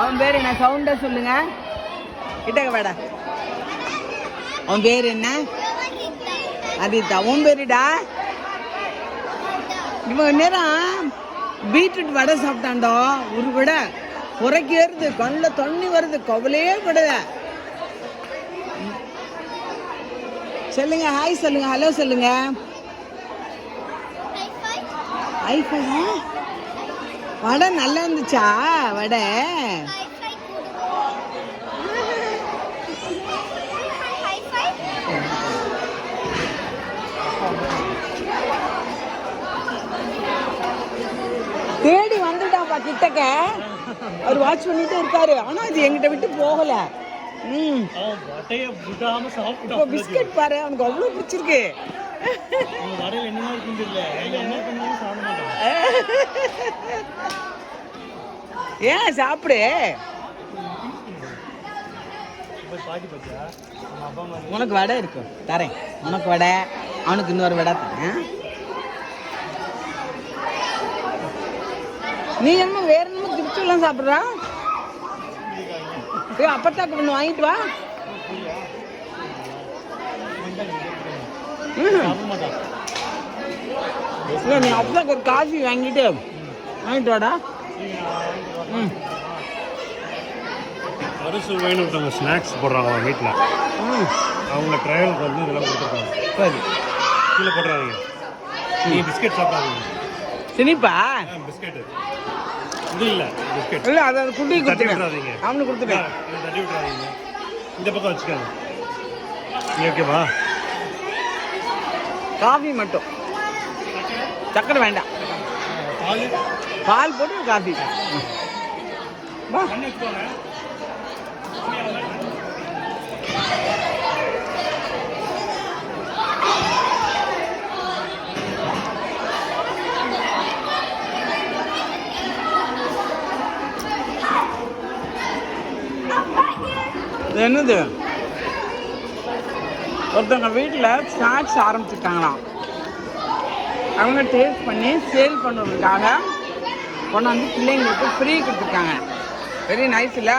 அவன் பேர் என்ன? சவுண்டா சொல்லுங்க. கிட்டக்க வேடா. அவன் பேர் என்ன? அதித்தா உன் பேருடா? இவன் நேரம் பீட்ரூட் வடை சாப்பிட்டாண்டோ ஒரு வடை. உரைக்கு வருது கண்ணில் தண்ணி வருது கவலையே படுத சொல்லுங்க ஹாய் சொல்லுங்க ஹலோ சொல்லுங்க. ஐஃபை வடை நல்லா இருந்துச்சா? வடை? தேடி வந்துட்டாப்பா கிட்டக்க. அவர் வாட்ச் பண்ணிட்டே இருக்காரு. ஆனா இது எங்கிட்ட விட்டு போகல. ம். இப்போ பிஸ்கட் பாரு அவனுக்கு அவ்வளோ பிடிச்சிருக்கு. ஏன் சாப்பிடு? உனக்கு வடை இருக்கு. தரேன். உனக்கு வடை அவனுக்கு இன்னொரு வடை தரேன். நீ என்ன வேற என்னமோ திருச்சிலாம் சாப்பிட்றா? ஏய் அப்பத்தாக்கு ஒன்று வாங்கிட்டு வா. ம். இல்லை நீ அப்பத்தாக்கு ஒரு காஃபி வாங்கிட்டு வாங்கிட்டு வாடா. ம். அரிசி வேணும் ஒருத்தவங்க ஸ்நாக்ஸ் போடுறாங்க அவங்க வீட்டில். அவங்க ட்ரையலுக்கு வந்து இதெல்லாம் கொடுத்துருக்காங்க. சரி. கீழே போடுறாங்க நீ பிஸ்கட் சாப்பிடாதீங்க. சினிப்பா? பிஸ்கெட்டு இது இல்லை பிஸ்கெட் இல்லை அதை குட்டி தட்டி விட்டுறாதீங்க. அவனுக்கு கொடுத்துட்டேன். தட்டி விட்டுறாதீங்க. இந்த பக்கம் வச்சுக்கோங்க ஓகேவா காஃபி மட்டும். சக்கரை வேண்டாம். பால்? போட்டு காஃபி. வா. என்னது? ஒருத்தவங்க வீட்டில் ஸ்நாக்ஸ் ஆரம்பிச்சிருக்காங்களாம். அவங்க டேஸ்ட் பண்ணி சேல் பண்ணுறதுக்காக கொண்டாந்து பிள்ளைங்களுக்கு ஃப்ரீ கொடுத்துருக்காங்க. வெரி நைஸ் இல்லை?